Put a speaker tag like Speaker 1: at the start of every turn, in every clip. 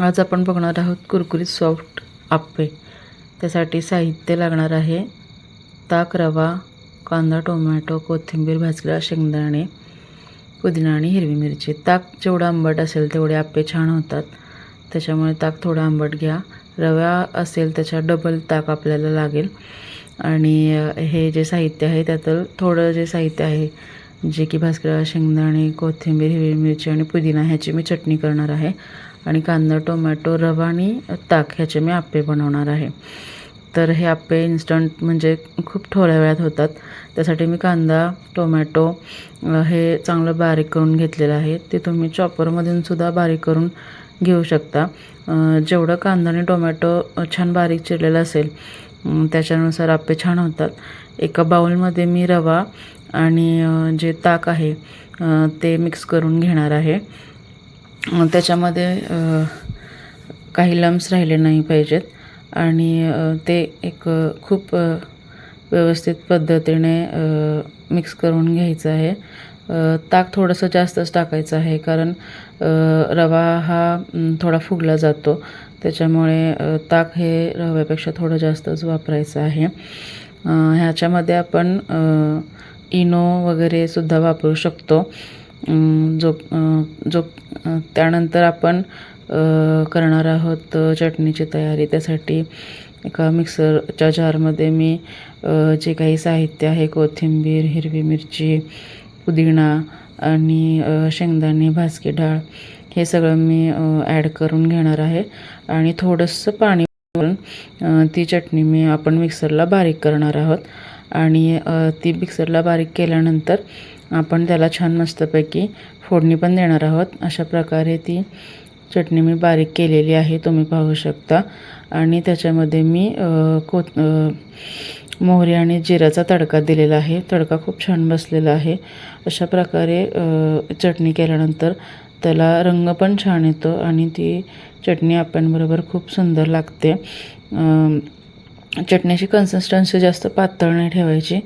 Speaker 1: आज आपण बघणार आहोत कुरकुरीत सॉफ्ट आप्पे. त्यासाठी साहित्य लागणार आहे. ताक रवा कांदा टोमॅटो कोथिंबीर भाजलेला शेंगदाणे पुदिना आणि हिरवी मिरची. ताक जेवढं आंबट असेल तेवढे आप्पे छान होतात. त्याच्यामुळे ताक थोडं आंबट घ्या. रवा असेल त्याच्या डबल ताक आपल्याला लागेल. आणि हे जे साहित्य आहे त्यातलं थोडं जे साहित्य आहे जे की भाजलेला शेंगदाणे कोथिंबीर हिरवी मिरची आणि पुदिना ह्याची मी चटणी करणार आहे. आणि कांदा टोमॅटो रवा आणि ताक ह्याचे मी आप्पे बनवणार आहे. तर हे आप्पे इन्स्टंट म्हणजे खूप थोड्या वेळात होतात. त्यासाठी मी कांदा टोमॅटो हे चांगलं बारीक करून घेतलेलं आहे. ते तुम्ही चॉपरमधून सुद्धा बारीक करून घेऊ शकता. जेवढं कांदा आणि टोमॅटो छान बारीक चिरलेलं असेल त्याच्यानुसार आप्पे छान होतात. एका बाउलमध्ये मी रवा आणि जे ताक आहे ते मिक्स करून घेणार आहे. त्याच्यामध्ये काही लम्स राहिले नाही पाहिजेत. आणि ते एक खूप व्यवस्थित पद्धतीने मिक्स करून घ्यायचं आहे. ताक थोडंसं जास्तच टाकायचं आहे कारण रवा हा थोडा फुगला जातो. त्याच्यामुळे ताक हे रव्यापेक्षा थोडं जास्तच वापरायचं आहे. ह्याच्यामध्ये आपण इनो वगैरे सुद्धा वापरू शकतो. अम, जो जो त्यानंतर आपण करणार आहोत चटणीची तयारी. त्यासाठी एका मिक्सरच्या जारमध्ये मी जे काही साहित्य आहे कोथिंबीर हिरवी मिरची पुदिना आणि शेंगदाणे भाजकी डाळ हे सगळं मी ॲड करून घेणार आहे. आणि थोडंसं पाणी ती चटणी मी आपण मिक्सरला बारीक करणार आहोत. आणि ती मिक्सरला बारीक केल्यानंतर आपण त्याला छान मस्तपैकी फोडणी पण देणार आहोत. अशा प्रकारे ती चटणी मी बारीक केलेली आहे तुम्ही पाहू शकता. आणि त्याच्यामध्ये मी कोथ मोहरी आणि जिऱ्याचा तडका दिलेला आहे. तडका खूप छान बसलेला आहे. अशा प्रकारे चटणी केल्यानंतर त्याला रंग पण छान येतो आणि ती चटणी आपणबरोबर खूप सुंदर लागते. चटणीची कन्सिस्टन्सी जास्त पातळ नाही ठेवायची.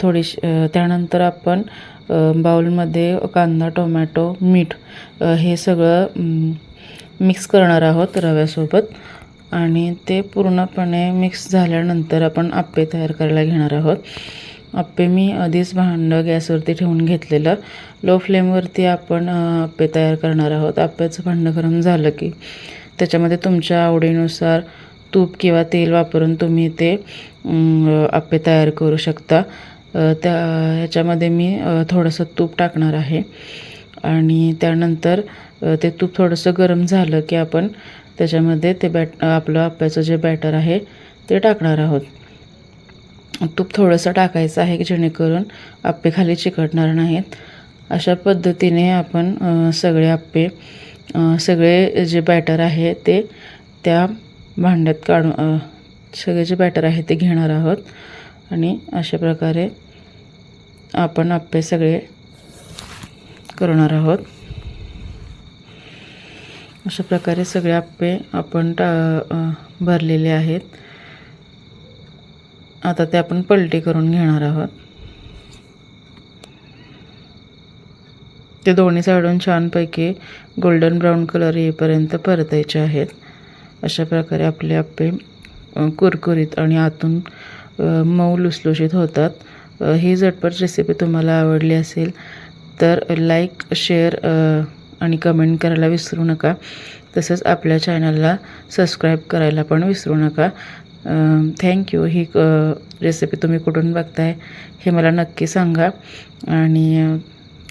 Speaker 1: थोडीशी त्यानंतर आपण बाऊलमध्ये बाउलमध्ये कांदा टोमॅटो मीठ हे सगळं मिक्स करणार आहोत रव्यासोबत. आणि ते पूर्णपणे मिक्स झाल्यानंतर आपण आप्पे तयार करायला घेणार आहोत. आप्पे मी आधीच भांडं गॅसवरती ठेवून घेतलेलं. लो फ्लेमवरती आपण आप्पे तयार करणार आहोत. आप्प्याचं भांडं गरम झालं की त्याच्यामध्ये तुमच्या आवडीनुसार तूप किंवा तेल वापरून तुम्ही ते अं, आप्पे तयार करू शकता. त्या ह्याच्यामध्ये मी थोडंसं तूप टाकणार आहे. आणि त्यानंतर ते तूप थोडंसं गरम झालं की आपण त्याच्यामध्ये ते बॅट आपलं आप्याचं जे बॅटर आहे ते टाकणार आहोत. तूप थोडंसं टाकायचं आहे की जेणेकरून आप्पे खाली चिकटणार नाहीत. अशा पद्धतीने आपण सगळे आप्पे सगळे जे बॅटर आहे ते त्या भांड्यात काढून सगळे जे बॅटर आहे ते घेणार आहोत. आणि अशा प्रकारे आपण आप्पे सगळे करणार आहोत. अशा प्रकारे सगळे आप्पे आपण टा भरलेले आहेत. आता ते आपण पलटी करून घेणार आहोत. ते दोन्ही साईडून छानपैकी गोल्डन ब्राऊन कलर येईपर्यंत परतायचे आहेत. अशा प्रकारे आपले आप्पे कुरकुरीत आणि आतून मऊ लुसलुशीत होतात. ही झटपट रेसिपी तुम्हाला आवडली असेल तर लाईक शेअर आणि कमेंट करायला विसरू नका. तसंच आपल्या चॅनलला सबस्क्राईब करायला पण विसरू नका. थँक्यू ही रेसिपी तुम्ही कुठून बघताय हे मला नक्की सांगा. आणि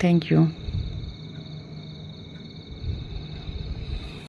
Speaker 1: थँक्यू